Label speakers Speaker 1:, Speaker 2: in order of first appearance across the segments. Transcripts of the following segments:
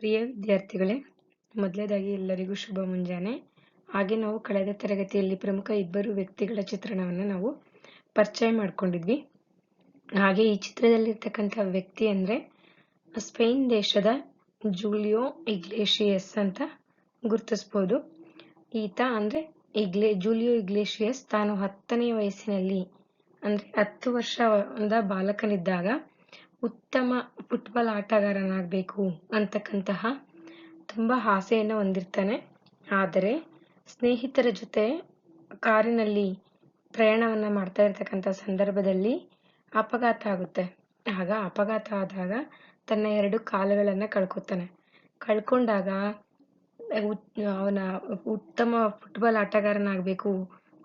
Speaker 1: ಪ್ರಿಯ ವಿದ್ಯಾರ್ಥಿಗಳೇ, ಮೊದಲನೇದಾಗಿ ಎಲ್ಲರಿಗೂ ಶುಭ ಮುಂಜಾನೆ. ಹಾಗೆ ನಾವು ಕಳೆದ ತರಗತಿಯಲ್ಲಿ ಪ್ರಮುಖ ಇಬ್ಬರು ವ್ಯಕ್ತಿಗಳ ಚಿತ್ರಣವನ್ನು ನಾವು ಪರಿಚಯ ಮಾಡಿಕೊಂಡಿದ್ವಿ. ಹಾಗೆ ಈ ಚಿತ್ರದಲ್ಲಿರ್ತಕ್ಕಂಥ ವ್ಯಕ್ತಿ ಅಂದರೆ ಸ್ಪೇನ್ ದೇಶದ ಜೂಲಿಯೋ ಇಗ್ಲೇಷಿಯಸ್ ಅಂತ ಗುರ್ತಿಸ್ಬೋದು. ಈತ ಅಂದರೆ ಇಗ್ಲೇ, ಜೂಲಿಯೋ ಇಗ್ಲೇಷಿಯಸ್ ತಾನು ಹತ್ತನೇ ವಯಸ್ಸಿನಲ್ಲಿ, ಅಂದರೆ ಹತ್ತು ವರ್ಷದ ಬಾಲಕನಿದ್ದಾಗ ಉತ್ತಮ ಫುಟ್ಬಾಲ್ ಆಟಗಾರನಾಗಬೇಕು ಅಂತಕ್ಕಂತಹ ತುಂಬ ಆಸೆಯನ್ನು ಹೊಂದಿರ್ತಾನೆ. ಆದರೆ ಸ್ನೇಹಿತರ ಜೊತೆ ಕಾರಿನಲ್ಲಿ ಪ್ರಯಾಣವನ್ನು ಮಾಡ್ತಾ ಇರ್ತಕ್ಕಂಥ ಸಂದರ್ಭದಲ್ಲಿ ಅಪಘಾತ ಆಗುತ್ತೆ. ಆಗ ಅಪಘಾತ ಆದಾಗ ತನ್ನ ಎರಡು ಕಾಲುಗಳನ್ನು ಕಳ್ಕೊತಾನೆ. ಕಳ್ಕೊಂಡಾಗ ಅವನ ಉತ್ತಮ ಫುಟ್ಬಾಲ್ ಆಟಗಾರನಾಗಬೇಕು,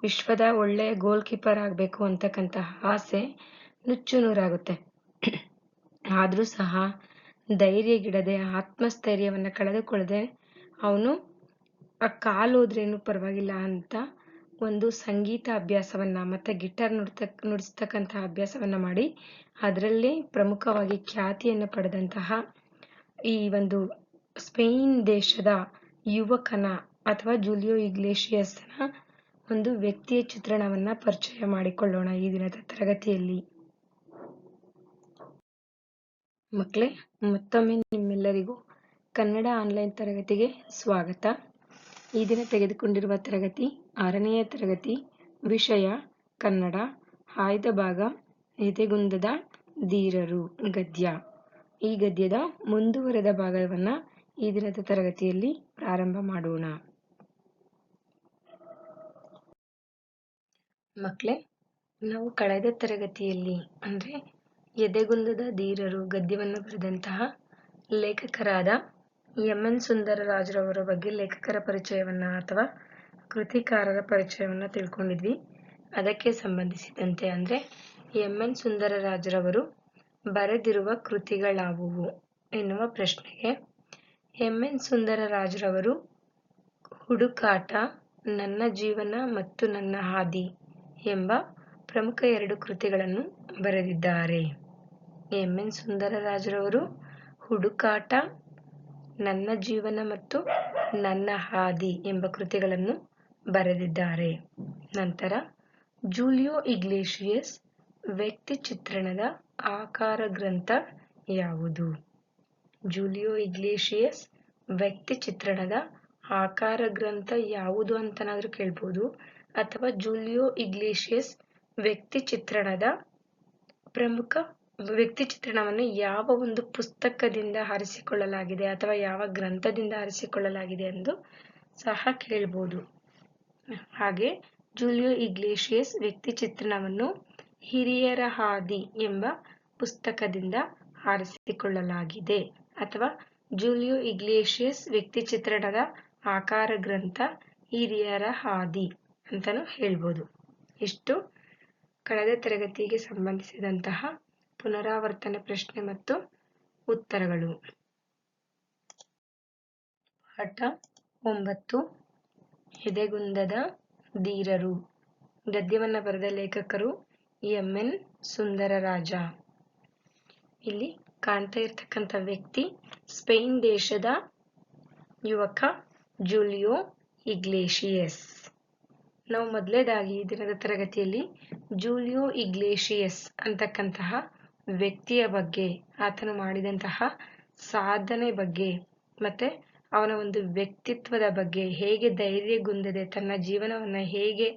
Speaker 1: ವಿಶ್ವದ ಒಳ್ಳೆಯ ಗೋಲ್ ಕೀಪರ್ ಆಗಬೇಕು ಅಂತಕ್ಕಂತಹ ಆಸೆ ನುಚ್ಚು ನೂರಾಗುತ್ತೆ. ಆದರೂ ಸಹ ಧೈರ್ಯಗಿಡದೆ ಆತ್ಮಸ್ಥೈರ್ಯವನ್ನು ಕಳೆದುಕೊಳ್ಳದೆ ಅವನು ಆ ಕಾಲು ಹೋದ್ರೇನು ಪರವಾಗಿಲ್ಲ ಅಂತ ಒಂದು ಸಂಗೀತ ಅಭ್ಯಾಸವನ್ನು ಮತ್ತು ಗಿಟಾರ್ ನುಡ್ತಕ್ ನುಡಿಸ್ತಕ್ಕಂಥ ಅಭ್ಯಾಸವನ್ನು ಮಾಡಿ ಅದರಲ್ಲಿ ಪ್ರಮುಖವಾಗಿ ಖ್ಯಾತಿಯನ್ನು ಪಡೆದಂತಹ ಈ ಒಂದು ಸ್ಪೇನ್ ದೇಶದ ಯುವಕನ ಅಥವಾ ಜೂಲಿಯೋ ಇಗ್ಲೇಷಿಯಸ್ನ ಒಂದು ವ್ಯಕ್ತಿಯ ಚಿತ್ರಣವನ್ನು ಪರಿಚಯ ಮಾಡಿಕೊಳ್ಳೋಣ ಈ ದಿನದ ತರಗತಿಯಲ್ಲಿ. ಮಕ್ಕಳೇ, ಮತ್ತೊಮ್ಮೆ ನಿಮ್ಮೆಲ್ಲರಿಗೂ ಕನ್ನಡ ಆನ್ಲೈನ್ ತರಗತಿಗೆ ಸ್ವಾಗತ. ಈ ದಿನ ತೆಗೆದುಕೊಂಡಿರುವ ತರಗತಿ ಆರನೆಯ ತರಗತಿ, ವಿಷಯ ಕನ್ನಡ, ಆಯ್ದ ಭಾಗ, ಎದೆಗುಂದದ ಧೀರರು ಗದ್ಯ. ಈ ಗದ್ಯದ ಮುಂದುವರೆದ ಭಾಗವನ್ನ ಈ ದಿನದ ತರಗತಿಯಲ್ಲಿ ಪ್ರಾರಂಭ ಮಾಡೋಣ. ಮಕ್ಕಳೇ, ನಾವು ಕಳೆದ ತರಗತಿಯಲ್ಲಿ ಅಂದರೆ ಎದೆಗುಂದದ ಧೀರರು ಗದ್ಯವನ್ನು ಬರೆದಂತಹ ಲೇಖಕರಾದ ಎಂ ಎನ್ ಸುಂದರರಾಜರವರ ಬಗ್ಗೆ ಲೇಖಕರ ಪರಿಚಯವನ್ನು ಅಥವಾ ಕೃತಿಕಾರರ ಪರಿಚಯವನ್ನು ತಿಳ್ಕೊಂಡಿದ್ವಿ. ಅದಕ್ಕೆ ಸಂಬಂಧಿಸಿದಂತೆ ಅಂದರೆ ಎಂ ಎನ್ ಸುಂದರರಾಜರವರು ಬರೆದಿರುವ ಕೃತಿಗಳಾವುವು ಎನ್ನುವ ಪ್ರಶ್ನೆಗೆ ಎಂ ಎನ್ ಸುಂದರರಾಜರವರು ಹುಡುಕಾಟ, ನನ್ನ ಜೀವನ ಮತ್ತು ನನ್ನ ಹಾದಿ ಎಂಬ ಪ್ರಮುಖ ಎರಡು ಕೃತಿಗಳನ್ನು ಬರೆದಿದ್ದಾರೆ. ಎಂ ಎನ್ ಸುಂದರರಾಜರವರು ಹುಡುಕಾಟ, ನನ್ನ ಜೀವನ ಮತ್ತು ನನ್ನ ಹಾದಿ ಎಂಬ ಕೃತಿಗಳನ್ನು ಬರೆದಿದ್ದಾರೆ. ನಂತರ ಜೂಲಿಯೋ ಇಗ್ಲೇಷಿಯಸ್ ವ್ಯಕ್ತಿ ಚಿತ್ರಣದ ಆಕಾರ ಗ್ರಂಥ ಯಾವುದು? ಜೂಲಿಯೋ ಇಗ್ಲೇಷಿಯಸ್ ವ್ಯಕ್ತಿ ಚಿತ್ರಣದ ಆಕಾರ ಗ್ರಂಥ ಯಾವುದು ಅಂತನಾದರೂ ಕೇಳ್ಬೋದು. ಅಥವಾ ಜೂಲಿಯೋ ಇಗ್ಲೇಷಿಯಸ್ ವ್ಯಕ್ತಿ ಚಿತ್ರಣದ ಪ್ರಮುಖ ವ್ಯಕ್ತಿ ಚಿತ್ರಣವನ್ನು ಯಾವ ಒಂದು ಪುಸ್ತಕದಿಂದ ಆರಿಸಿಕೊಳ್ಳಲಾಗಿದೆ ಅಥವಾ ಯಾವ ಗ್ರಂಥದಿಂದ ಆರಿಸಿಕೊಳ್ಳಲಾಗಿದೆ ಎಂದು ಸಹ ಕೇಳ್ಬೋದು. ಹಾಗೆ ಜೂಲಿಯೋ ಇಗ್ಲೇಷಿಯಸ್ ವ್ಯಕ್ತಿ ಚಿತ್ರಣವನ್ನು ಹಿರಿಯರ ಹಾದಿ ಎಂಬ ಪುಸ್ತಕದಿಂದ ಆರಿಸಿಕೊಳ್ಳಲಾಗಿದೆ ಅಥವಾ ಜೂಲಿಯೋ ಇಗ್ಲೇಷಿಯಸ್ ವ್ಯಕ್ತಿ ಚಿತ್ರಣದ ಆಕಾರ ಗ್ರಂಥ ಹಿರಿಯರ ಹಾದಿ ಅಂತಲೂ ಹೇಳ್ಬೋದು. ಇಷ್ಟು. ಕಳೆದ ತರಗತಿಗೆ ಸಂಬಂಧಿಸಿದಂತಹ ಪುನರಾವರ್ತನೆ ಪ್ರಶ್ನೆ ಮತ್ತು ಉತ್ತರಗಳು. ಪಾಠ ಒಂಬತ್ತು, ಎದೆಗುಂದದ ಧೀರರು. ಗದ್ಯವನ್ನು ಬರೆದ ಲೇಖಕರು ಎಂ. ಎನ್. ಸುಂದರರಾಜ. ಇಲ್ಲಿ ಕಾಣ್ತಾ ಇರ್ತಕ್ಕಂಥ ವ್ಯಕ್ತಿ ಸ್ಪೇನ್ ದೇಶದ ಯುವಕ ಜೂಲಿಯೋ ಇಗ್ಲೇಷಿಯಸ್. ನಾವು ಮೊದಲೇದಾಗಿ ದಿನದ ತರಗತಿಯಲ್ಲಿ ಜೂಲಿಯೋ ಇಗ್ಲೇಷಿಯಸ್ ಅಂತಕ್ಕಂತಹ ವ್ಯಕ್ತಿಯ ಬಗ್ಗೆ, ಆತನು ಮಾಡಿದಂತಹ ಸಾಧನೆ ಬಗ್ಗೆ, ಮತ್ತೆ ಅವನ ಒಂದು ವ್ಯಕ್ತಿತ್ವದ ಬಗ್ಗೆ, ಹೇಗೆ ಧೈರ್ಯಗುಂದದೆ ತನ್ನ ಜೀವನವನ್ನು ಹೇಗೆ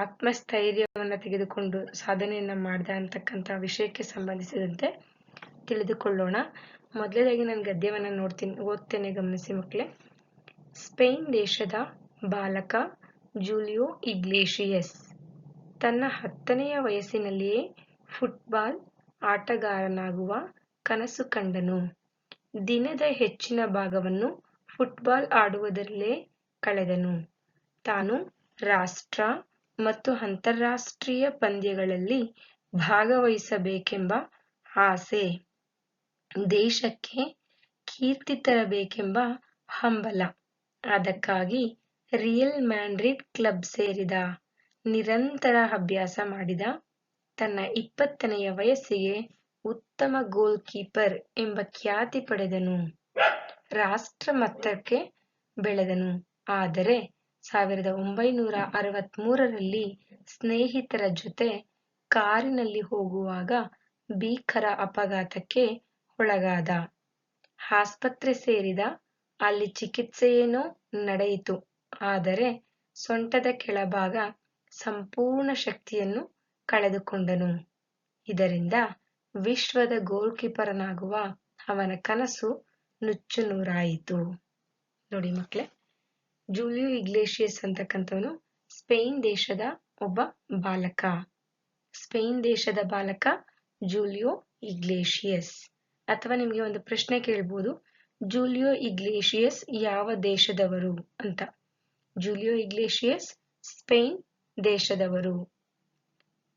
Speaker 1: ಆತ್ಮಸ್ಥೈರ್ಯವನ್ನು ತೆಗೆದುಕೊಂಡು ಸಾಧನೆಯನ್ನು ಮಾಡ್ದ ಅಂತಕ್ಕಂಥ ವಿಷಯಕ್ಕೆ ಸಂಬಂಧಿಸಿದಂತೆ ತಿಳಿದುಕೊಳ್ಳೋಣ. ಮೊದಲನೇದಾಗಿ ನಾನು ಗದ್ಯವನ್ನು ನೋಡ್ತೀನಿ, ಓದ್ತೇನೆ, ಗಮನಿಸಿ ಮಕ್ಕಳೇ ಸ್ಪೇನ್ ದೇಶದ ಬಾಲಕ ಜೂಲಿಯೋ ಇಗ್ಲೇಷಿಯಸ್ ತನ್ನ ಹತ್ತನೆಯ ವಯಸ್ಸಿನಲ್ಲಿಯೇ ಫುಟ್ಬಾಲ್ ಆಟಗಾರನಾಗುವ ಕನಸು ಕಂಡನು. ದಿನದ ಹೆಚ್ಚಿನ ಭಾಗವನ್ನು ಫುಟ್ಬಾಲ್ ಆಡುವುದರಲ್ಲೇ ಕಳೆದನು. ತಾನು ರಾಷ್ಟ್ರ ಮತ್ತು ಅಂತಾರಾಷ್ಟ್ರೀಯ ಪಂದ್ಯಗಳಲ್ಲಿ ಭಾಗವಹಿಸಬೇಕೆಂಬ ಆಸೆ, ದೇಶಕ್ಕೆ ಕೀರ್ತಿ ತರಬೇಕೆಂಬ ಹಂಬಲ. ಅದಕ್ಕಾಗಿ ರಿಯಲ್ ಮ್ಯಾಂಡ್ರಿಡ್ ಕ್ಲಬ್ ಸೇರಿದ ನಿರಂತರ ಅಭ್ಯಾಸ ಮಾಡಿದ ತನ್ನ ಇಪ್ಪತ್ತನೆಯ ವಯಸ್ಸಿಗೆ ಉತ್ತಮ ಗೋಲ್ ಕೀಪರ್ ಎಂಬ ಖ್ಯಾತಿ ಪಡೆದನು. ರಾಷ್ಟ್ರ ಮಟ್ಟಕ್ಕೆ ಬೆಳೆದನು. ಆದರೆ ಸಾವಿರದ ಒಂಬೈನೂರ ಅರವತ್ಮೂರರಲ್ಲಿ ಸ್ನೇಹಿತರ ಜೊತೆ ಕಾರಿನಲ್ಲಿ ಹೋಗುವಾಗ ಭೀಕರ ಅಪಘಾತಕ್ಕೆ ಒಳಗಾದ. ಆಸ್ಪತ್ರೆ ಸೇರಿದ, ಅಲ್ಲಿ ಚಿಕಿತ್ಸೆಯೇನೋ ನಡೆಯಿತು. ಆದರೆ ಸೊಂಟದ ಕೆಳಭಾಗ ಸಂಪೂರ್ಣ ಶಕ್ತಿಯನ್ನು ಕಳೆದುಕೊಂಡನು. ಇದರಿಂದ ವಿಶ್ವದ ಗೋಲ್ಕೀಪರನಾಗುವ ಅವನ ಕನಸು ನುಚ್ಚು ನೂರಾಯಿತು ನೋಡಿ ಮಕ್ಕಳೇ, ಜೂಲಿಯೋ ಇಗ್ಲೇಷಿಯಸ್ ಅಂತಕ್ಕಂಥವನು ಸ್ಪೇನ್ ದೇಶದ ಒಬ್ಬ ಬಾಲಕ. ಸ್ಪೇನ್ ದೇಶದ ಬಾಲಕ ಜೂಲಿಯೋ ಇಗ್ಲೇಷಿಯಸ್. ಅಥವಾ ನಿಮಗೆ ಒಂದು ಪ್ರಶ್ನೆ ಕೇಳ್ಬೋದು, ಜೂಲಿಯೋ ಇಗ್ಲೇಷಿಯಸ್ ಯಾವ ದೇಶದವರು ಅಂತ. ಜೂಲಿಯೋ ಇಗ್ಲೇಷಿಯಸ್ ಸ್ಪೇನ್ ದೇಶದವರು.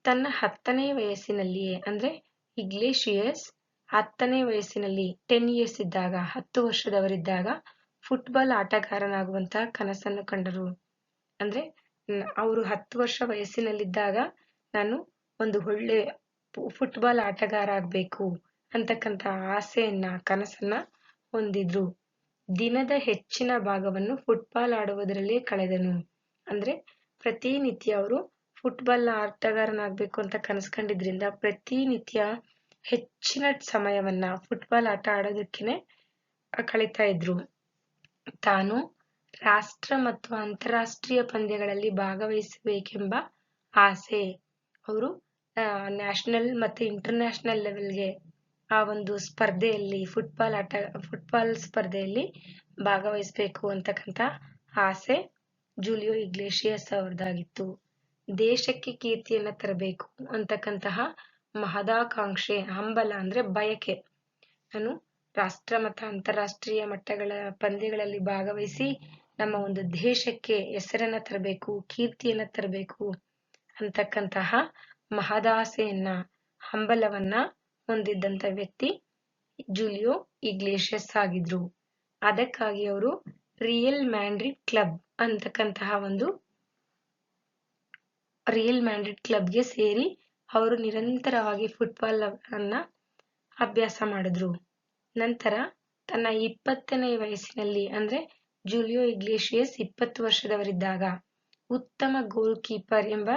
Speaker 1: ತನ್ನ ಹತ್ತನೇ ವಯಸ್ಸಿನಲ್ಲಿಯೇ, ಅಂದ್ರೆ ಇಗ್ಲೇಷಿಯಸ್ ಹತ್ತನೇ ವಯಸ್ಸಿನಲ್ಲಿ ಟೆನ್ ಇಯರ್ಸ್ ಇದ್ದಾಗ, ಹತ್ತು ವರ್ಷದವರಿದ್ದಾಗ ಫುಟ್ಬಾಲ್ ಆಟಗಾರನಾಗುವಂತಹ ಕನಸನ್ನು ಕಂಡರು. ಅಂದ್ರೆ ಅವರು ಹತ್ತು ವರ್ಷ ವಯಸ್ಸಿನಲ್ಲಿದ್ದಾಗ ನಾನು ಒಂದು ಒಳ್ಳೆ ಫುಟ್ಬಾಲ್ ಆಟಗಾರ ಆಗ್ಬೇಕು ಅಂತಕ್ಕಂಥ ಆಸೆಯನ್ನ, ಕನಸನ್ನ ಹೊಂದಿದ್ರು. ದಿನದ ಹೆಚ್ಚಿನ ಭಾಗವನ್ನು ಫುಟ್ಬಾಲ್ ಆಡುವುದರಲ್ಲೇ ಕಳೆದನು. ಅಂದ್ರೆ ಪ್ರತಿನಿತ್ಯ ಅವರು ಫುಟ್ಬಾಲ್ ಆಟಗಾರನಾಗಬೇಕು ಅಂತ ಕನಸು ಕಂಡಿದ್ರಿಂದ ಪ್ರತಿನಿತ್ಯ ಹೆಚ್ಚಿನ ಸಮಯವನ್ನ ಫುಟ್ಬಾಲ್ ಆಟ ಆಡೋದಕ್ಕೇನೆ ಕಳೀತಾ ಇದ್ರು. ತಾನು ರಾಷ್ಟ್ರ ಮತ್ತು ಅಂತಾರಾಷ್ಟ್ರೀಯ ಪಂದ್ಯಗಳಲ್ಲಿ ಭಾಗವಹಿಸಬೇಕೆಂಬ ಆಸೆ ಅವರು ನ್ಯಾಷನಲ್ ಮತ್ತೆ ಇಂಟರ್ನ್ಯಾಷನಲ್ ಲೆವೆಲ್ಗೆ ಆ ಒಂದು ಸ್ಪರ್ಧೆಯಲ್ಲಿ ಫುಟ್ಬಾಲ್ ಆಟ ಫುಟ್ಬಾಲ್ ಸ್ಪರ್ಧೆಯಲ್ಲಿ ಭಾಗವಹಿಸಬೇಕು ಅಂತಕ್ಕಂಥ ಆಸೆ ಜೂಲಿಯೋ ಇಗ್ಲೇಷಿಯಸ್ ಅವ್ರದ್ದಾಗಿತ್ತು ದೇಶಕ್ಕೆ ಕೀರ್ತಿಯನ್ನ ತರಬೇಕು ಅಂತಕ್ಕಂತಹ ಮಹದಾಕಾಂಕ್ಷೆ, ಹಂಬಲ ಅಂದ್ರೆ ಬಯಕೆ. ನಾನು ರಾಷ್ಟ್ರ ಮತ್ತು ಅಂತಾರಾಷ್ಟ್ರೀಯ ಮಟ್ಟಗಳ ಪಂದ್ಯಗಳಲ್ಲಿ ಭಾಗವಹಿಸಿ ನಮ್ಮ ಒಂದು ದೇಶಕ್ಕೆ ಹೆಸರನ್ನ ತರಬೇಕು, ಕೀರ್ತಿಯನ್ನ ತರಬೇಕು ಅಂತಕ್ಕಂತಹ ಮಹದಾಸೆಯನ್ನ, ಹಂಬಲವನ್ನ ಹೊಂದಿದ್ದಂತ ವ್ಯಕ್ತಿ ಜೂಲಿಯೋ ಇಗ್ಲೇಷಿಯಸ್ ಆಗಿದ್ರು. ಅದಕ್ಕಾಗಿ ಅವರು ರಿಯಲ್ ಮ್ಯಾಂಡ್ರಿಡ್ ಕ್ಲಬ್ ಅಂತಕ್ಕಂತಹ ಒಂದು ರಿಯಲ್ ಮ್ಯಾಂಡ್ರಿಡ್ ಕ್ಲಬ್ಗೆ ಸೇರಿ ಅವರು ನಿರಂತರವಾಗಿ ಫುಟ್ಬಾಲ್ ಅನ್ನ ಅಭ್ಯಾಸ ಮಾಡಿದ್ರು. ನಂತರ ತನ್ನ ಇಪ್ಪತ್ತನೇ ವಯಸ್ಸಿನಲ್ಲಿ, ಅಂದ್ರೆ ಜೂಲಿಯೋ ಇಗ್ಲೇಷಿಯಸ್ ಇಪ್ಪತ್ತು ವರ್ಷದವರಿದ್ದಾಗ, ಉತ್ತಮ ಗೋಲ್ ಕೀಪರ್ ಎಂಬ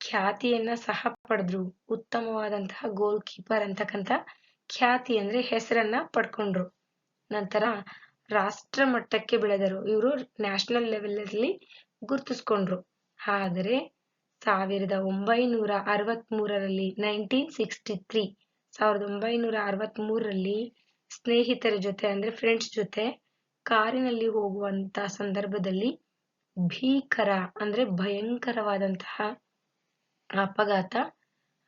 Speaker 1: ಖ್ಯಾತಿಯನ್ನ ಸಹ ಪಡೆದ್ರು. ಉತ್ತಮವಾದಂತಹ ಗೋಲ್ ಕೀಪರ್ ಅಂತಕ್ಕಂಥ ಖ್ಯಾತಿ ಅಂದ್ರೆ ಹೆಸರನ್ನ ಪಡ್ಕೊಂಡ್ರು. ನಂತರ ರಾಷ್ಟ್ರ ಮಟ್ಟಕ್ಕೆ ಬೆಳೆದರು. ಇವರು ನ್ಯಾಷನಲ್ ಲೆವೆಲ್ ಅಲ್ಲಿ ಗುರ್ತಿಸ್ಕೊಂಡ್ರು. ಆದರೆ ಸಾವಿರದ ಒಂಬೈನೂರ ಅರವತ್ತ್ ಮೂರರಲ್ಲಿ ನೈನ್ಟೀನ್ ಸಿಕ್ಸ್ಟಿ ತ್ರೀ ಸಾವಿರದ ಒಂಬೈನೂರ ಅರವತ್ತ್ ಮೂರರಲ್ಲಿ ಸ್ನೇಹಿತರ ಜೊತೆ, ಅಂದ್ರೆ ಫ್ರೆಂಡ್ಸ್ ಜೊತೆ ಕಾರಿನಲ್ಲಿ ಹೋಗುವಂತ ಸಂದರ್ಭದಲ್ಲಿ ಭೀಕರ, ಅಂದ್ರೆ ಭಯಂಕರವಾದಂತಹ ಅಪಘಾತ,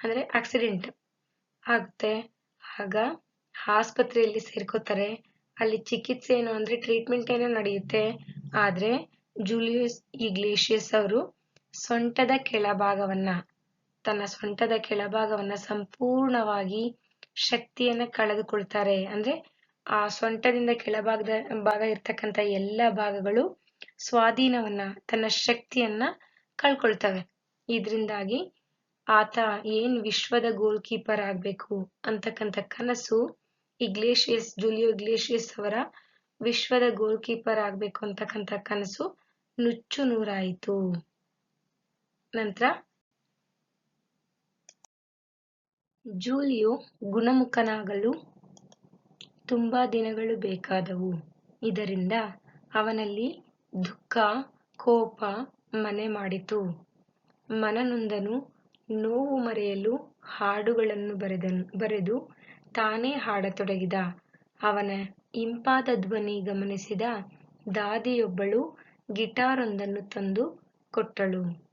Speaker 1: ಅಂದ್ರೆ ಆಕ್ಸಿಡೆಂಟ್ ಆಗುತ್ತೆ. ಆಗ ಆಸ್ಪತ್ರೆಯಲ್ಲಿ ಸೇರ್ಕೋತಾರೆ. ಅಲ್ಲಿ ಚಿಕಿತ್ಸೆ ಏನು ಅಂದ್ರೆ ಟ್ರೀಟ್ಮೆಂಟ್ ಏನೋ ನಡೆಯುತ್ತೆ, ಆದ್ರೆ ಜೂಲಿಯಸ್ ಇಗ್ಲೇಷಿಯಸ್ ಅವರು ಸೊಂಟದ ಕೆಳಭಾಗವನ್ನ, ತನ್ನ ಸೊಂಟದ ಕೆಳಭಾಗವನ್ನ ಸಂಪೂರ್ಣವಾಗಿ ಶಕ್ತಿಯನ್ನ ಕಳೆದುಕೊಳ್ತಾರೆ. ಅಂದ್ರೆ ಆ ಸೊಂಟದಿಂದ ಕೆಳಭಾಗದ ಭಾಗ ಇರ್ತಕ್ಕಂಥ ಎಲ್ಲ ಭಾಗಗಳು ಸ್ವಾಧೀನವನ್ನ, ತನ್ನ ಶಕ್ತಿಯನ್ನ ಕಳ್ಕೊಳ್ತವೆ. ಇದರಿಂದಾಗಿ ಆತ ಏನ್ ವಿಶ್ವದ ಗೋಲ್ ಕೀಪರ್ ಆಗ್ಬೇಕು ಅಂತಕ್ಕಂಥ ಕನಸು ಇಗ್ಲೇಷಿಯಸ್, ಜೂಲಿಯೋ ಇಗ್ಲೇಷಿಯಸ್ ಅವರ ವಿಶ್ವದ ಗೋಲ್ ಕೀಪರ್ ಆಗ್ಬೇಕು ಅಂತಕ್ಕಂಥ ಕನಸು ನುಚ್ಚು ನೂರಾಯಿತು. ನಂತರ ಜೂಲಿಯು ಗುಣಮುಖನಾಗಲು ತುಂಬಾ ದಿನಗಳು ಬೇಕಾದವು. ಇದರಿಂದ ಅವನಲ್ಲಿ ದುಃಖ, ಕೋಪ, ಮನೆ ಮಾಡಿತು. ಮನನೊಂದನು ನೋವು ಮರೆಯಲು ಹಾಡುಗಳನ್ನು ಬರೆದನು, ಬರೆದು ತಾನೇ ಹಾಡತೊಡಗಿದ. ಅವನ ಇಂಪಾದ ಧ್ವನಿ ಗಮನಿಸಿದ ದಾದಿಯೊಬ್ಬಳು ಗಿಟಾರೊಂದನ್ನು ತಂದು ಕೊಟ್ಟಳು.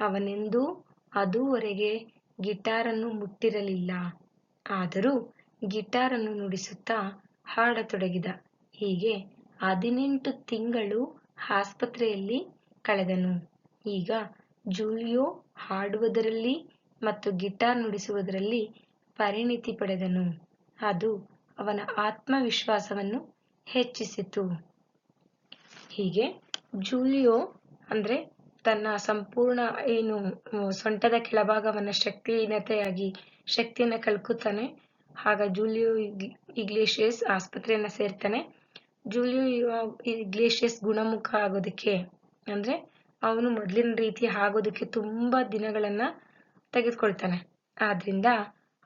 Speaker 1: ಅವನೆಂದೂ ಅದೂವರೆಗೆ ಗಿಟಾರನ್ನು ಮುಟ್ಟಿರಲಿಲ್ಲ. ಆದರೂ ಗಿಟಾರನ್ನು ನುಡಿಸುತ್ತಾ ಹಾಡತೊಡಗಿದ. ಹೀಗೆ ಹದಿನೆಂಟು ತಿಂಗಳು ಆಸ್ಪತ್ರೆಯಲ್ಲಿ ಕಳೆದನು. ಈಗ ಜೂಲಿಯೋ ಹಾಡುವುದರಲ್ಲಿ ಮತ್ತು ಗಿಟಾರ್ ನುಡಿಸುವುದರಲ್ಲಿ ಪರಿಣಿತಿ ಪಡೆದನು. ಅದು ಅವನ ಆತ್ಮವಿಶ್ವಾಸವನ್ನು ಹೆಚ್ಚಿಸಿತು. ಹೀಗೆ ಜೂಲಿಯೋ ಅಂದ್ರೆ ತನ್ನ ಸಂಪೂರ್ಣ, ಏನು ಸೊಂಟದ ಕೆಳಭಾಗವನ್ನ ಶಕ್ತಿಹೀನತೆಯಾಗಿ, ಶಕ್ತಿಯನ್ನ ಕಲ್ಕುತ್ತಾನೆ. ಆಗ ಜೂಲಿಯೋ ಇಗ್ಲೇಷಿಯಸ್ ಆಸ್ಪತ್ರೆಯನ್ನ ಸೇರ್ತಾನೆ. ಜೂಲಿಯೋ ಇಗ್ಲೇಷಿಯಸ್ ಗುಣಮುಖ ಆಗೋದಕ್ಕೆ, ಅಂದ್ರೆ ಅವನು ಮೊದಲಿನ ರೀತಿ ಆಗೋದಕ್ಕೆ ತುಂಬಾ ದಿನಗಳನ್ನ ತೆಗೆದುಕೊಳ್ತಾನೆ. ಆದ್ದರಿಂದ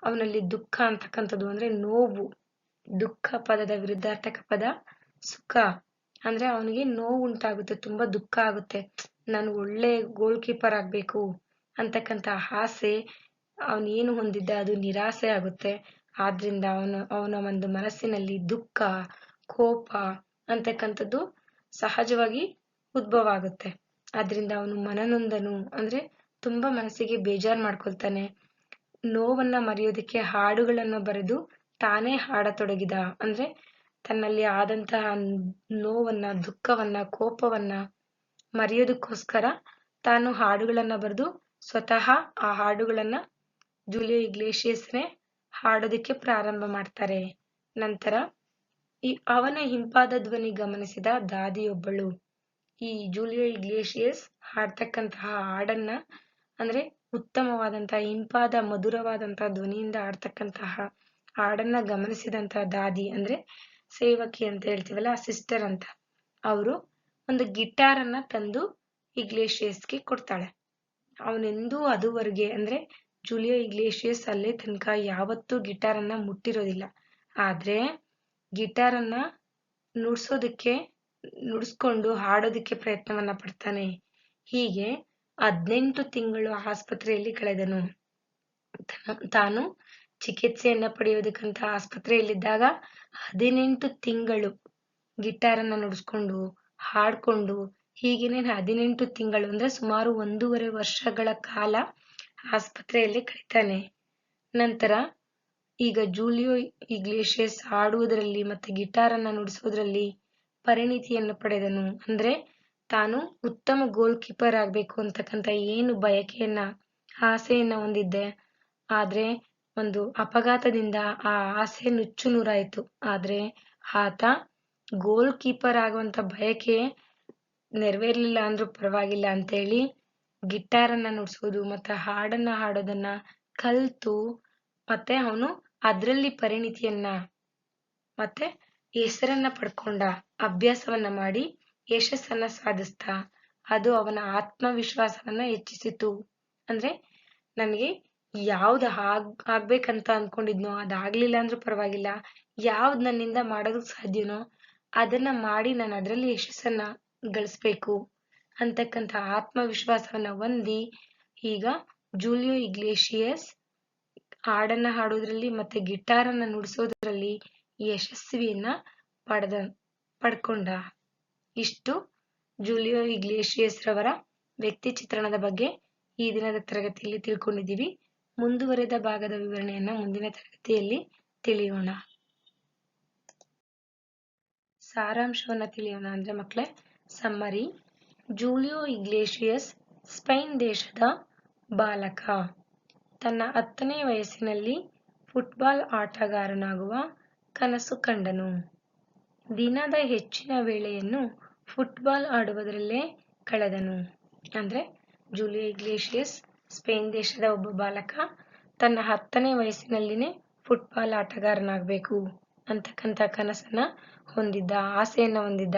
Speaker 1: ಅವನಲ್ಲಿ ದುಃಖ ಅಂತಕ್ಕಂಥದ್ದು ಅಂದ್ರೆ ನೋವು. ದುಃಖ ಪದದ ವಿರುದ್ಧಾರ್ಥಕ ಪದ ಸುಖ. ಅಂದ್ರೆ ಅವನಿಗೆ ನೋವು ಉಂಟಾಗುತ್ತೆ, ತುಂಬಾ ದುಃಖ ಆಗುತ್ತೆ. ನಾನು ಒಳ್ಳೆ ಗೋಲ್ ಕೀಪರ್ ಆಗ್ಬೇಕು ಅಂತಕ್ಕಂಥ ಆಸೆ ಅವನೇನು ಹೊಂದಿದ್ದ ಅದು ನಿರಾಸೆ ಆಗುತ್ತೆ. ಆದ್ರಿಂದ ಅವನು, ಅವನ ಒಂದು ಮನಸ್ಸಿನಲ್ಲಿ ದುಃಖ, ಕೋಪ ಅಂತಕ್ಕಂಥದ್ದು ಸಹಜವಾಗಿ ಉದ್ಭವ ಆಗುತ್ತೆ. ಆದ್ರಿಂದ ಅವನು ಮನನೊಂದನು ಅಂದ್ರೆ ತುಂಬಾ ಮನಸ್ಸಿಗೆ ಬೇಜಾರ್ ಮಾಡ್ಕೊಳ್ತಾನೆ. ನೋವನ್ನ ಮರೆಯೋದಕ್ಕೆ ಹಾಡುಗಳನ್ನ ಬರೆದು ತಾನೇ ಹಾಡತೊಡಗಿದ ಅಂದ್ರೆ ತನ್ನಲ್ಲಿ ಆದಂತಹ ನೋವನ್ನ, ದುಃಖವನ್ನ, ಕೋಪವನ್ನ ಮರೆಯೋದಕ್ಕೋಸ್ಕರ ತಾನು ಹಾಡುಗಳನ್ನ ಬರೆದು ಸ್ವತಃ ಆ ಹಾಡುಗಳನ್ನ ಜೂಲಿಯೋ ಇಗ್ಲೇಷಿಯಸ್ನೇ ಹಾಡೋದಕ್ಕೆ ಪ್ರಾರಂಭ ಮಾಡ್ತಾರೆ. ನಂತರ ಈ ಅವನ ಹಿಂಪಾದ ಧ್ವನಿ ಗಮನಿಸಿದ ದಾದಿಯೊಬ್ಬಳು. ಈ ಜೂಲಿಯೋ ಇಗ್ಲೇಷಿಯಸ್ ಹಾಡ್ತಕ್ಕಂತಹ ಹಾಡನ್ನ ಅಂದ್ರೆ ಉತ್ತಮವಾದಂತಹ ಇಂಪಾದ ಮಧುರವಾದಂತಹ ಧ್ವನಿಯಿಂದ ಆಡ್ತಕ್ಕಂತಹ ಹಾಡನ್ನ ಗಮನಿಸಿದಂತಹ ದಾದಿ ಅಂದ್ರೆ ಸೇವಕಿ ಅಂತ ಹೇಳ್ತೀವಲ್ಲ, ಸಿಸ್ಟರ್ ಅಂತ. ಅವರು ಒಂದು ಗಿಟಾರನ್ನ ತಂದು ಇಗ್ಲೇಷಿಯಸ್ಗೆ ಕೊಡ್ತಾಳೆ. ಅವನೆಂದೂ ಅದುವರೆಗೆ, ಅಂದ್ರೆ ಜೂಲಿಯೋ ಇಗ್ಲೇಷಿಯಸ್ ಅಲ್ಲೇ ತನಕ ಯಾವತ್ತೂ ಗಿಟಾರನ್ನ ಮುಟ್ಟಿರೋದಿಲ್ಲ. ಆದ್ರೆ ಗಿಟಾರನ್ನ ನುಡ್ಸೋದಕ್ಕೆ, ನುಡಿಸ್ಕೊಂಡು ಹಾಡೋದಕ್ಕೆ ಪ್ರಯತ್ನವನ್ನ ಪಡ್ತಾನೆ. ಹೀಗೆ ಹದ್ನೆಂಟು ತಿಂಗಳು ಆಸ್ಪತ್ರೆಯಲ್ಲಿ ಕಳೆದನು. ತಾನು ಚಿಕಿತ್ಸೆಯನ್ನ ಪಡೆಯೋದಕ್ಕಂತ ಆಸ್ಪತ್ರೆಯಲ್ಲಿದ್ದಾಗ ಹದಿನೆಂಟು ತಿಂಗಳು ಗಿಟಾರನ್ನ ನುಡಿಸ್ಕೊಂಡು ಹಾಡ್ಕೊಂಡು ಹೀಗೇನೆ ಹದಿನೆಂಟು ತಿಂಗಳು ಅಂದ್ರೆ ಸುಮಾರು ಒಂದೂವರೆ ವರ್ಷಗಳ ಕಾಲ ಆಸ್ಪತ್ರೆಯಲ್ಲಿ ಕಳಿತಾನೆ. ನಂತರ ಈಗ ಜೂಲಿಯೋ ಇಗ್ಲೇಷಿಯಸ್ ಹಾಡುವುದರಲ್ಲಿ ಮತ್ತೆ ಗಿಟಾರನ್ನ ನುಡಿಸೋದ್ರಲ್ಲಿ ಪರಿಣಿತಿಯನ್ನು ಪಡೆದನು. ಅಂದ್ರೆ ತಾನು ಉತ್ತಮ ಗೋಲ್ ಕೀಪರ್ ಆಗ್ಬೇಕು ಅಂತಕ್ಕಂಥ ಏನು ಬಯಕೆಯನ್ನ, ಆಸೆಯನ್ನ ಹೊಂದಿದ್ದೆ. ಆದ್ರೆ ಒಂದು ಅಪಘಾತದಿಂದ ಆ ಆಸೆ ನುಚ್ಚು ನೂರಾಯಿತು. ಆದ್ರೆ ಆತ ಗೋಲ್ ಕೀಪರ್ ಆಗುವಂತ ಬಯಕೆ ನೆರವೇರ್ಲಿಲ್ಲ ಅಂದ್ರೂ ಪರವಾಗಿಲ್ಲ ಅಂತೇಳಿ ಗಿಟಾರನ್ನ ನುಡ್ಸೋದು ಮತ್ತೆ ಹಾಡನ್ನ ಹಾಡೋದನ್ನ ಕಲ್ತು ಮತ್ತೆ ಅವನು ಅದ್ರಲ್ಲಿ ಪರಿಣಿತಿಯನ್ನ ಮತ್ತೆ ಹೆಸರನ್ನ ಪಡ್ಕೊಂಡ, ಅಭ್ಯಾಸವನ್ನ ಮಾಡಿ ಯಶಸ್ಸನ್ನ ಸಾಧಿಸ್ತಾ ಅದು ಅವನ ಆತ್ಮವಿಶ್ವಾಸವನ್ನ ಹೆಚ್ಚಿಸಿತು. ಅಂದ್ರೆ ನನಗೆ ಯಾವ್ದು ಆಗ್ ಆಗ್ಬೇಕಂತ ಅನ್ಕೊಂಡಿದ್ನೋ ಅದಾಗ್ಲಿಲ್ಲ ಅಂದ್ರೂ ಪರವಾಗಿಲ್ಲ. ಯಾವ್ದು ನನ್ನಿಂದ ಮಾಡೋದಕ್ ಸಾಧ್ಯನೋ ಅದನ್ನ ಮಾಡಿ ನಾನು ಅದರಲ್ಲಿ ಯಶಸ್ಸನ್ನ ಗಳಿಸ್ಬೇಕು ಅಂತಕ್ಕಂಥ ಆತ್ಮವಿಶ್ವಾಸವನ್ನ ಹೊಂದಿ ಈಗ ಜೂಲಿಯೋ ಇಗ್ಲೇಷಿಯಸ್ ಹಾಡನ್ನ ಹಾಡೋದ್ರಲ್ಲಿ ಮತ್ತೆ ಗಿಟಾರನ್ನ ನುಡಿಸೋದ್ರಲ್ಲಿ ಯಶಸ್ವಿಯನ್ನ ಪಡೆದ, ಪಡ್ಕೊಂಡ. ಇಷ್ಟು ಜೂಲಿಯೋ ಇಗ್ಲೇಷಿಯಸ್ ರವರ ವ್ಯಕ್ತಿ ಚಿತ್ರಣದ ಬಗ್ಗೆ ಈ ದಿನದ ತರಗತಿಯಲ್ಲಿ ತಿಳ್ಕೊಂಡಿದ್ದೀವಿ. ಮುಂದುವರೆದ ಭಾಗದ ವಿವರಣೆಯನ್ನ ಮುಂದಿನ ತರಗತಿಯಲ್ಲಿ ತಿಳಿಯೋಣ. ಸಾರಾಂಶವನ್ನ ತಿಳಿಯೋಣ ಅಂದ್ರೆ ಮಕ್ಕಳೇ ಸಮ್ಮರಿ, ಜೂಲಿಯೋ ಇಗ್ಲೇಷಿಯಸ್, ಸ್ಪೈನ್ ದೇಶದ ಬಾಲಕ. ತನ್ನ ಹತ್ತನೇ ವಯಸ್ಸಿನಲ್ಲಿ ಫುಟ್ಬಾಲ್ ಆಟಗಾರನಾಗುವ ಕನಸು ಕಂಡನು. ದಿನದ ಹೆಚ್ಚಿನ ವೇಳೆಯನ್ನು ಫುಟ್ಬಾಲ್ ಆಡುವುದರಲ್ಲೇ ಕಳೆದನು. ಅಂದ್ರೆ ಜೂಲಿಯೋ ಇಗ್ಲೇಷಿಯಸ್, ಸ್ಪೇನ್ ದೇಶದ ಒಬ್ಬ ಬಾಲಕ, ತನ್ನ ಹತ್ತನೇ ವಯಸ್ಸಿನಲ್ಲಿನೇ ಫುಟ್ಬಾಲ್ ಆಟಗಾರನಾಗಬೇಕು. ಅಂತಕ್ಕಂಥ ಕನಸನ್ನ ಹೊಂದಿದ್ದ, ಆಸೆಯನ್ನ ಹೊಂದಿದ್ದ.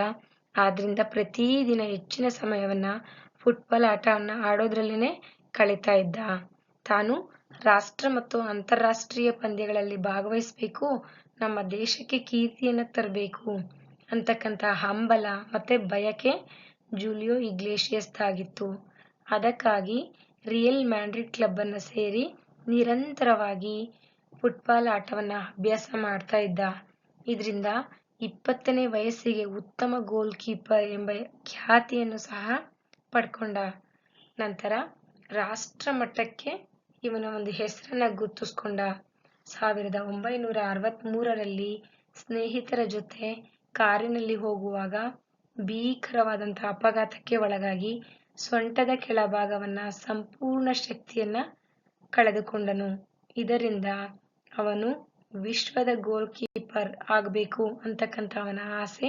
Speaker 1: ಆದ್ರಿಂದ ಪ್ರತಿದಿನ ಹೆಚ್ಚಿನ ಸಮಯವನ್ನ ಫುಟ್ಬಾಲ್ ಆಟವನ್ನ ಆಡೋದ್ರಲ್ಲೇನೆ ಕಳೀತಾ ಇದ್ದ. ತಾನು ರಾಷ್ಟ್ರ ಮತ್ತು ಅಂತಾರಾಷ್ಟ್ರೀಯ ಪಂದ್ಯಗಳಲ್ಲಿ ಭಾಗವಹಿಸಬೇಕು, ನಮ್ಮ ದೇಶಕ್ಕೆ ಕೀರ್ತಿಯನ್ನ ತರಬೇಕು ಅಂತಕ್ಕಂಥ ಹಂಬಲ ಮತ್ತೆ ಬಯಕೆ ಜೂಲಿಯೋ ಇಗ್ಲೇಷಿಯಸ್ದಾಗಿತ್ತು ಅದಕ್ಕಾಗಿ ರಿಯಲ್ ಮ್ಯಾಂಡ್ರಿಡ್ ಕ್ಲಬ್ ಅನ್ನ ಸೇರಿ ನಿರಂತರವಾಗಿ ಫುಟ್ಬಾಲ್ ಆಟವನ್ನ ಅಭ್ಯಾಸ ಮಾಡ್ತಾ ಇದ್ದ. ಇದರಿಂದ ಇಪ್ಪತ್ತನೇ ವಯಸ್ಸಿಗೆ ಉತ್ತಮ ಗೋಲ್ ಕೀಪರ್ ಎಂಬ ಖ್ಯಾತಿಯನ್ನು ಸಹ ಪಡ್ಕೊಂಡ. ನಂತರ ರಾಷ್ಟ್ರ ಮಟ್ಟಕ್ಕೆ ಇವನ ಒಂದು ಹೆಸರನ್ನ ಗುರುತಿಸ್ಕೊಂಡ. ಸಾವಿರದ ಒಂಬೈನೂರ ಅರವತ್ತ್ಮೂರರಲ್ಲಿ ಸ್ನೇಹಿತರ ಜೊತೆ ಕಾರಿನಲ್ಲಿ ಹೋಗುವಾಗ ಭೀಕರವಾದಂಥ ಅಪಘಾತಕ್ಕೆ ಒಳಗಾಗಿ ಸೊಂಟದ ಕೆಳಭಾಗವನ್ನ ಸಂಪೂರ್ಣ ಶಕ್ತಿಯನ್ನ ಕಳೆದುಕೊಂಡನು. ಇದರಿಂದ ಅವನು ವಿಶ್ವದ ಗೋಲ್ ಕೀಪರ್ ಆಗಬೇಕು ಅಂತಕ್ಕಂಥ ಅವನ ಆಸೆ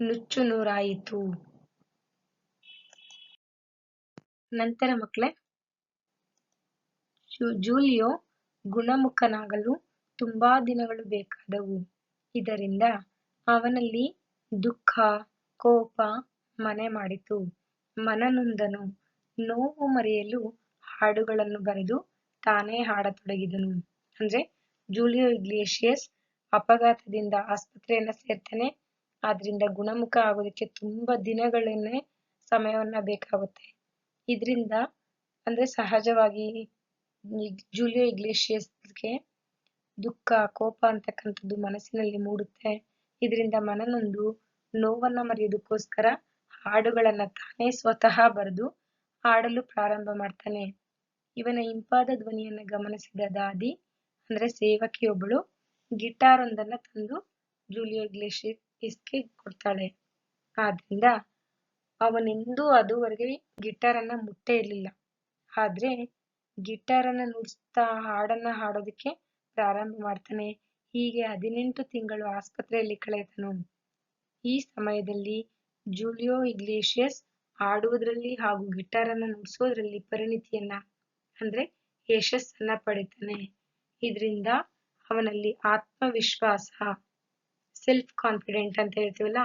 Speaker 1: ನುಚ್ಚು ನೂರಾಯಿತು. ನಂತರ ಮಕ್ಕಳೇ ಜೂಲಿಯೋ ಗುಣಮುಖನಾಗಲು ತುಂಬಾ ದಿನಗಳು ಬೇಕಾದವು. ಇದರಿಂದ ಅವನಲ್ಲಿ ದುಃಖ, ಕೋಪ ಮನೆ ಮಾಡಿತು. ಮನನೊಂದನು ನೋವು ಮರೆಯಲು ಹಾಡುಗಳನ್ನು ಬರೆದು ತಾನೇ ಹಾಡತೊಡಗಿದನು. ಅಂದ್ರೆ ಜೂಲಿಯೋ ಇಗ್ಲೇಷಿಯಸ್ ಅಪಘಾತದಿಂದ ಆಸ್ಪತ್ರೆಯನ್ನ ಸೇರ್ತಾನೆ. ಆದ್ರಿಂದ ಗುಣಮುಖ ಆಗೋದಕ್ಕೆ ತುಂಬಾ ದಿನಗಳನ್ನೇ ಸಮಯವನ್ನ ಬೇಕಾಗುತ್ತೆ. ಇದರಿಂದ ಅಂದ್ರೆ ಸಹಜವಾಗಿ ಜೂಲಿಯೋ ಇಗ್ಲೇಷಿಯಸ್ಗೆ ದುಃಖ, ಕೋಪ ಅಂತಕ್ಕಂಥದ್ದು ಮನಸ್ಸಿನಲ್ಲಿ ಮೂಡುತ್ತೆ. ಇದರಿಂದ ಮನನೊಂದು ನೋವನ್ನ ಮರೆಯೋದಕ್ಕೋಸ್ಕರ ಹಾಡುಗಳನ್ನ ತಾನೇ ಸ್ವತಃ ಬರೆದು ಹಾಡಲು ಪ್ರಾರಂಭ ಮಾಡ್ತಾನೆ. ಇವನ ಇಂಪಾದ ಧ್ವನಿಯನ್ನ ಗಮನಿಸಿದ ದಾದಿ ಅಂದ್ರೆ ಸೇವಕಿಯೊಬ್ಬಳು ಗಿಟಾರ್ ಒಂದನ್ನ ತಂದು ಜೂಲಿಯೋ ಇಗ್ಲೇಷಿಯಸ್ಗೆ ಕೊಡ್ತಾಳೆ. ಆದ್ರಿಂದ ಅವನೆಂದೂ ಅದುವರೆಗೆ ಗಿಟಾರ್ ಅನ್ನ ಮುಟ್ಟೇ ಇರಲಿಲ್ಲ. ಆದ್ರೆ ಗಿಟಾರ್ ಅನ್ನ ನುಡಿಸ್ತಾ ಹಾಡನ್ನ ಹಾಡೋದಕ್ಕೆ ಪ್ರಾರಂಭ ಮಾಡ್ತಾನೆ. ಹೀಗೆ ಹದಿನೆಂಟು ತಿಂಗಳು ಆಸ್ಪತ್ರೆಯಲ್ಲಿ ಕಳೆದನು. ಈ ಸಮಯದಲ್ಲಿ ಜೂಲಿಯೋ ಇಗ್ಲೇಷಿಯಸ್ ಆಡುವುದರಲ್ಲಿ ಹಾಗೂ ಗಿಟಾರ್ ಅನ್ನ ನುಡಿಸೋದ್ರಲ್ಲಿ ಪರಿಣಿತಿಯನ್ನ, ಅಂದ್ರೆ ಯಶಸ್ಸನ್ನ ಪಡಿತಾನೆ. ಇದರಿಂದ ಅವನಲ್ಲಿ ಆತ್ಮವಿಶ್ವಾಸ ಸೆಲ್ಫ್ ಕಾನ್ಫಿಡೆಂಟ್ ಅಂತ ಹೇಳ್ತೀವಲ್ಲ,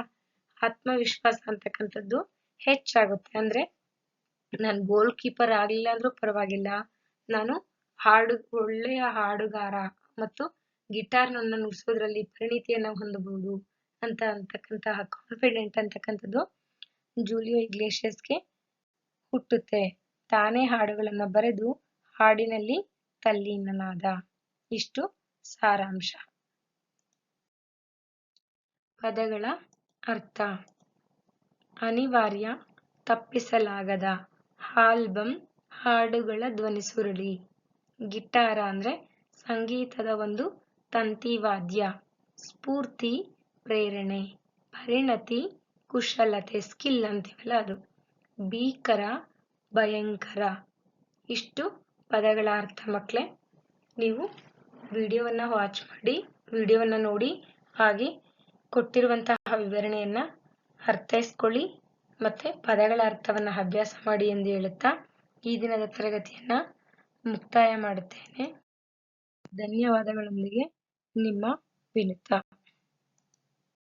Speaker 1: ಆತ್ಮವಿಶ್ವಾಸ ಅಂತಕ್ಕಂಥದ್ದು ಹೆಚ್ಚಾಗುತ್ತೆ. ಅಂದ್ರೆ ನಾನು ಗೋಲ್ ಕೀಪರ್ ಆಗ್ಲಿಲ್ಲ ಅಂದ್ರೂ ಪರವಾಗಿಲ್ಲ. ನಾನು ಹಾಡು, ಒಳ್ಳೆಯ ಹಾಡುಗಾರ ಮತ್ತು ಗಿಟಾರ್ ನನ್ನ ನುಡಿಸೋದ್ರಲ್ಲಿ ಪರಿಣಿತಿಯನ್ನ ಹೊಂದಬಹುದು ಅಂತ ಅಂತಕ್ಕಂತಹ ಕಾನ್ಫಿಡೆಂಟ್ ಅಂತಕ್ಕಂಥದ್ದು ಜೂಲಿಯೋ ಇಗ್ಲೇಷಿಯಸ್ಗೆ ಹುಟ್ಟುತ್ತೆ. ತಾನೇ ಹಾಡುಗಳನ್ನ ಬರೆದು ಹಾಡಿನಲ್ಲಿ ತಲ್ಲೀನನಾದ. ಇಷ್ಟು ಸಾರಾಂಶ. ಪದಗಳ ಅರ್ಥ. ಅನಿವಾರ್ಯ, ತಪ್ಪಿಸಲಾಗದ ಆಲ್ಬಮ್ ಹಾಡುಗಳ ಧ್ವನಿಸುರುಳಿ ಗಿಟಾರ ಅಂದ್ರೆ ಸಂಗೀತದ ಒಂದು ತಂತಿವಾದ್ಯ. ಸ್ಫೂರ್ತಿ, ಪ್ರೇರಣೆ, ಪರಿಣತಿ, ಕುಶಲತೆ, ಸ್ಕಿಲ್ ಅಂತೀವಲ್ಲ ಅದು. ಭೀಕರ, ಭಯಂಕರ. ಇಷ್ಟು ಪದಗಳ ಅರ್ಥ ಮಕ್ಕಳೇ ನೀವು ವಿಡಿಯೋವನ್ನು ವಾಚ್ ಮಾಡಿ, ವಿಡಿಯೋವನ್ನು ನೋಡಿ ಹಾಗೆ ಕೊಟ್ಟಿರುವಂತಹ ವಿವರಣೆಯನ್ನು ಅರ್ಥೈಸ್ಕೊಳ್ಳಿ, ಮತ್ತು ಪದಗಳ ಅರ್ಥವನ್ನು ಅಭ್ಯಾಸ ಮಾಡಿ ಎಂದು ಹೇಳುತ್ತಾ ಈ ದಿನದ ತರಗತಿಯನ್ನು ಮುಕ್ತಾಯ ಮಾಡುತ್ತೇನೆ. ಧನ್ಯವಾದಗಳೊಂದಿಗೆ ನಿಮ್ಮ ವಿನುತಾ.